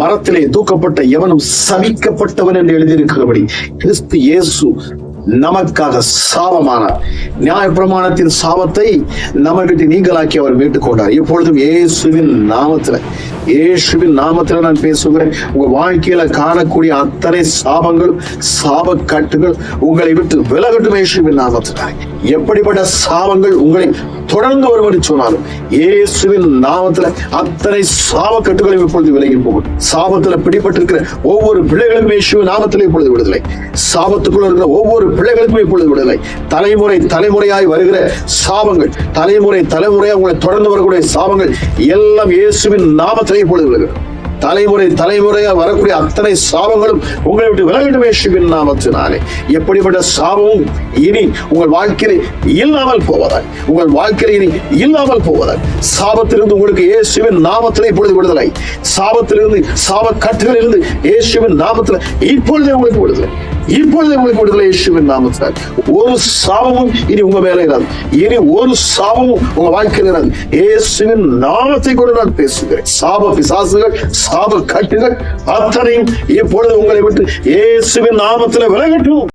மரத்திலே தூக்கப்பட்ட எவனும் சபிக்கப்பட்டவன் என்று எழுதியிருக்கிறபடி கிறிஸ்து இயேசு நமக்காக சாபமானார். நியாயப்பிரமாணத்தின் சாபத்தை நம்ம விட்டு நீங்களாக்கி அவர் மீட்டுக் கொண்டார். இப்பொழுதும் இயேசுவின் நாமத்துல இயேசுவின் நாமத்துல நான் பேசுகிறேன். உங்க வாழ்க்கையில காணக்கூடிய அத்தனை சாபங்கள் சாபக்கட்டுகள் உங்களை விட்டு விலகட்டும் இயேசுவின் நாமத்தினாலே. எப்படிப்பட்ட சாபங்கள் உங்களை தொடர்ந்து வருவது சொன்னாலும் இயேசுவின் நாமத்துல அத்தனை சாப கட்டுகளையும் இப்பொழுது விலகி போகும். சாபத்துல பிடிபட்டிருக்கிற ஒவ்வொரு பிள்ளைகளும் இயேசுவின் நாமத்திலே இப்பொழுது விடுதலை. சாபத்துக்குள்ள இருக்கிற ஒவ்வொரு பிள்ளைகளுக்கும் இப்பொழுது விடுதலை. தலைமுறை தலைமுறையாய் வருகிற சாபங்கள் தலைமுறை தலைமுறையாக உங்களை தொடர்ந்து வரக்கூடிய சாபங்கள் எல்லாம் இயேசுவின் நாமத்திலே இப்பொழுது விழுகிறது. தலைமுறை தலைமுறையாக வரக்கூடிய அத்தனை சாபங்களும் உங்களை விட்டு விலகட்டும் இயேசுவின் நாமத்தினாலே. எப்படிப்பட்ட சாபமும் இனி உங்கள் வாழ்க்கையில் இல்லாமல் போவதாய். உங்கள் வாழ்க்கையில் இனி இல்லாமல் போவதாய். சாபத்திலிருந்து உங்களுக்கு இயேசுவின் நாமத்திலே இப்பொழுது விடுதலை. சாபத்திலிருந்து சாப கட்டுகளிலிருந்து இயேசுவின் நாமத்தில் இப்பொழுதே உங்களுக்கு விடுதலை. இப்பொழுது உங்களை விடுதலை இயேசுவின் நாமத்தினால் ஒரு சாபமும் இனி உங்க மேல இராது. இனி ஒரு சாபமும் உங்க வாழ்க்கையில் இராது. இயேசுவின் நாமத்தை கொண்டு நான் பேசுகிறேன். சாப பிசாசுகள் சாப கட்டுகள் அத்தனையும் இப்பொழுது உங்களை விட்டு இயேசுவின் நாமத்தில் விலகட்டும்.